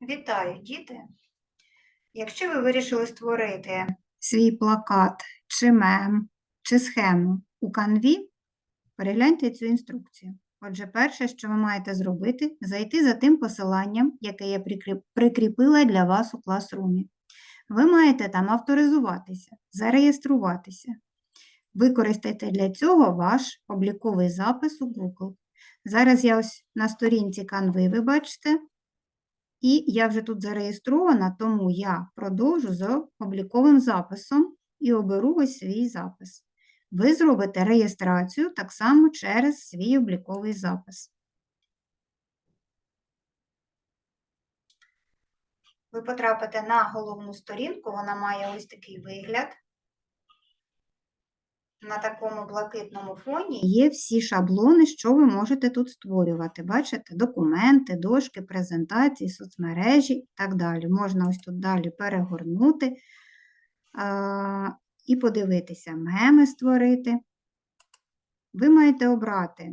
Вітаю, діти! Якщо ви вирішили створити свій плакат, чи мем, чи схему у канві, перегляньте цю інструкцію. Отже, перше, що ви маєте зробити, зайти за тим посиланням, яке я прикріпила для вас у класрумі. Ви маєте там авторизуватися, зареєструватися. Використайте для цього ваш обліковий запис у Google. Зараз я ось на сторінці Canvi, ви бачите, і я вже тут зареєстрована, тому я продовжу з обліковим записом і оберу ось свій запис. Ви зробите реєстрацію так само через свій обліковий запис. Ви потрапите на головну сторінку, вона має ось такий вигляд. На такому блакитному фоні є всі шаблони, що ви можете тут створювати. Бачите, документи, дошки, презентації, соцмережі і так далі. Можна ось тут далі перегорнути а, і подивитися, меми створити. Ви маєте обрати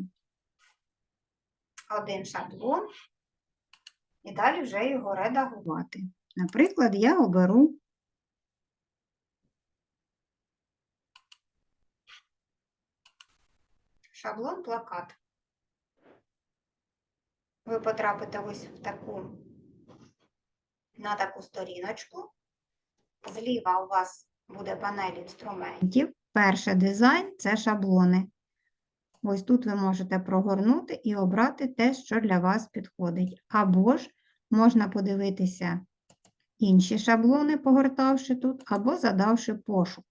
один шаблон і далі вже його редагувати. Наприклад, я оберу шаблон плакат. Ви потрапите ось в таку, на таку сторіночку. Зліва у вас буде панель інструментів. Перший дизайн це шаблони. Ось тут ви можете прогорнути і обрати те, що для вас підходить. Або ж можна подивитися інші шаблони, погортавши тут, або задавши пошук.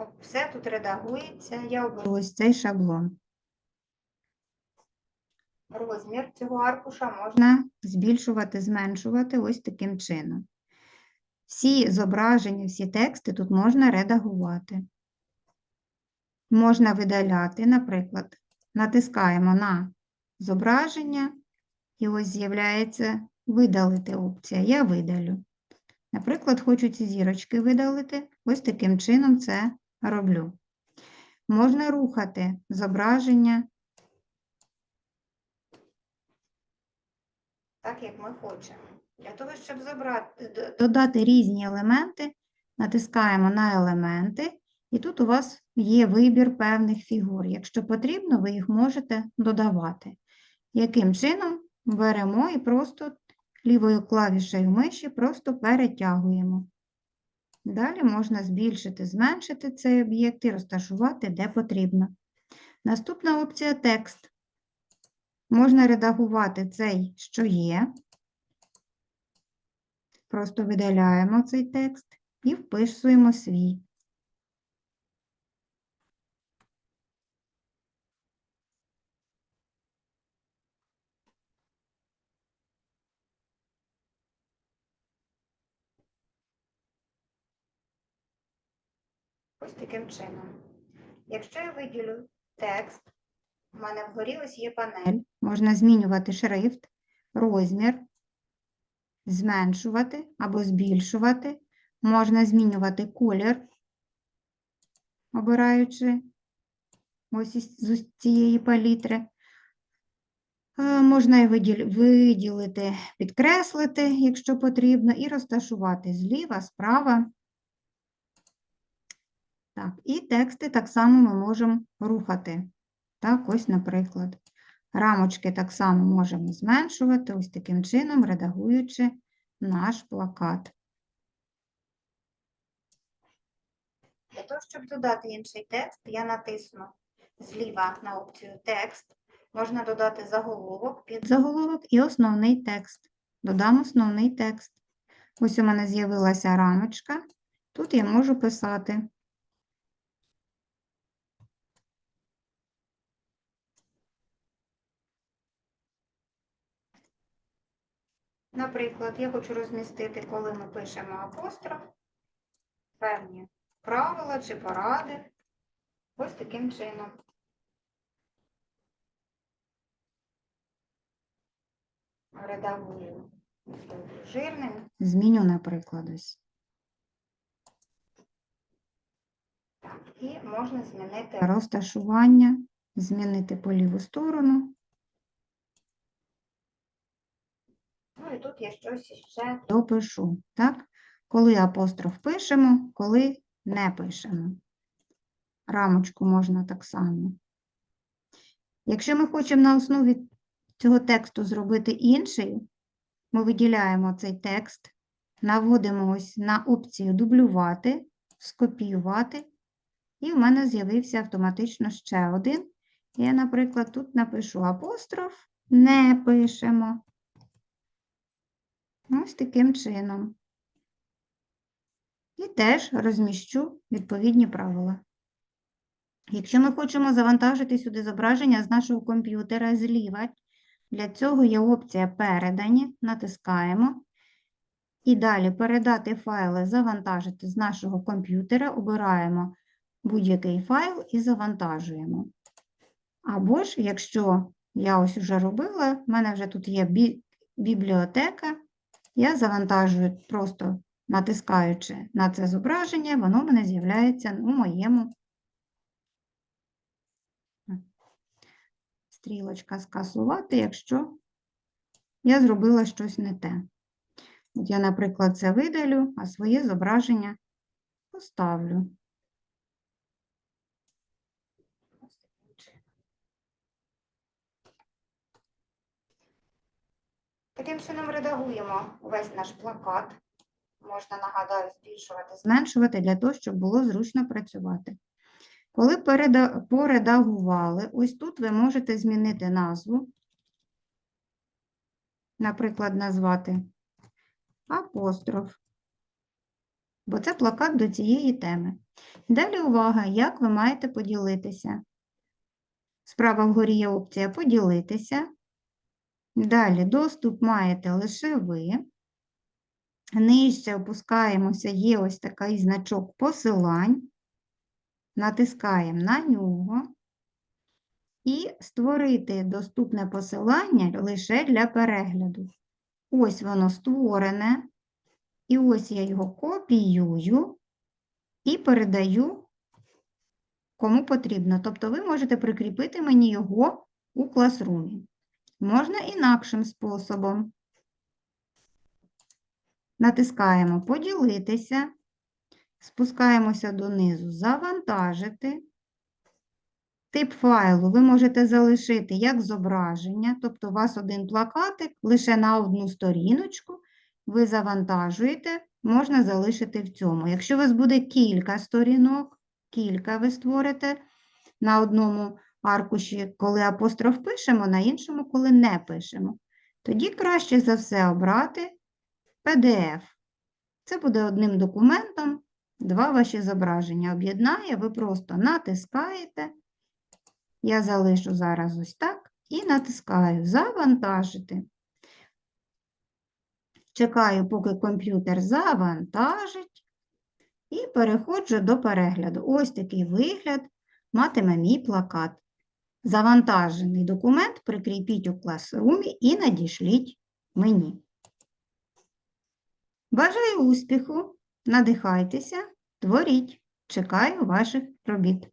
От Все тут редагується. Я оберу ось цей шаблон. Розмір цього аркуша можна збільшувати, зменшувати ось таким чином. Всі зображення, всі тексти тут можна редагувати. Можна видаляти, наприклад, натискаємо на зображення, і ось з'являється видалити опція. Я видалю. Наприклад, хочу ці зірочки видалити, ось таким чином це роблю. Можна рухати зображення так, як ми хочемо. Для того, щоб забрати, додати різні елементи, натискаємо на елементи, і тут у вас є вибір певних фігур. Якщо потрібно, ви їх можете додавати. Яким чином беремо і просто лівою клавішею миші просто перетягуємо. Далі можна збільшити, зменшити цей об'єкт і розташувати, де потрібно. Наступна опція текст. Можна редагувати цей, що є. Просто видаляємо цей текст і вписуємо свій. Ось таким чином. Якщо я виділю текст, у мене вгорі ось є панель. Можна змінювати шрифт, розмір, зменшувати або збільшувати. Можна змінювати колір, обираючи ось з цієї палітри. Е, Можна і виділити, підкреслити, якщо потрібно, і розташувати зліва, справа. Так, і тексти так само ми можемо рухати. Так, ось, наприклад. Рамочки так само можемо зменшувати, ось таким чином, редагуючи наш плакат. Для того, щоб додати інший текст, я натисну зліва на опцію текст. Можна додати заголовок, підзаголовок і основний текст. Додам основний текст. Ось у мене з'явилася рамочка. Тут я можу писати. Наприклад, я хочу розмістити, коли ми пишемо апостроф, певні правила чи поради. Ось таким чином. Редагую жирним. Зміню, наприклад, ось. І можна змінити розташування, змінити по ліву сторону. І тут я щось ще допишу, так? Коли апостроф пишемо, коли не пишемо. Рамочку можна так само. Якщо ми хочемо на основі цього тексту зробити інший, ми виділяємо цей текст, наводимо ось на опцію дублювати, скопіювати, і в мене з'явився автоматично ще один. Я, наприклад, тут напишу апостроф, не пишемо. Ось таким чином. І теж розміщу відповідні правила. Якщо ми хочемо завантажити сюди зображення з нашого комп'ютера зліва, для цього є опція Передані, натискаємо. І далі передати файли, завантажити з нашого комп'ютера, обираємо будь-який файл і завантажуємо. Або ж, якщо я ось вже робила, в мене вже тут є бі- бібліотека, я завантажую просто натискаючи на це зображення, воно в мене з'являється у моєму стрілочка скасувати, якщо я зробила щось не те. От я, наприклад, це видалю, а своє зображення поставлю. Таким чином редагуємо весь наш плакат. Можна, нагадаю, збільшувати, зменшувати для того, щоб було зручно працювати. Коли поредагували, ось тут ви можете змінити назву. Наприклад, назвати апостроф, бо це плакат до цієї теми. Далі увага, як ви маєте поділитися. Справа вгорі є опція поділитися. Далі доступ маєте лише ви. Нижче опускаємося, є ось такий значок посилань. Натискаємо на нього. І створити доступне посилання лише для перегляду. Ось воно створене. І ось я його копіюю і передаю кому потрібно. Тобто ви можете прикріпити мені його у класрумі. Можна інакшим способом. Натискаємо Поділитися, спускаємося донизу Завантажити. Тип файлу ви можете залишити як зображення, тобто у вас один плакатик лише на одну сторіночку, ви завантажуєте, можна залишити в цьому. Якщо у вас буде кілька сторінок, кілька ви створите на одному аркуші, коли апостроф пишемо, на іншому, коли не пишемо, тоді краще за все обрати PDF. Це буде одним документом, два ваші зображення об'єднає, ви просто натискаєте. Я залишу зараз ось так і натискаю Завантажити. Чекаю, поки комп'ютер завантажить, і переходжу до перегляду. Ось такий вигляд матиме мій плакат. Завантажений документ прикріпіть у класрумі і надішліть мені. Бажаю успіху, надихайтеся, творіть. Чекаю ваших робіт.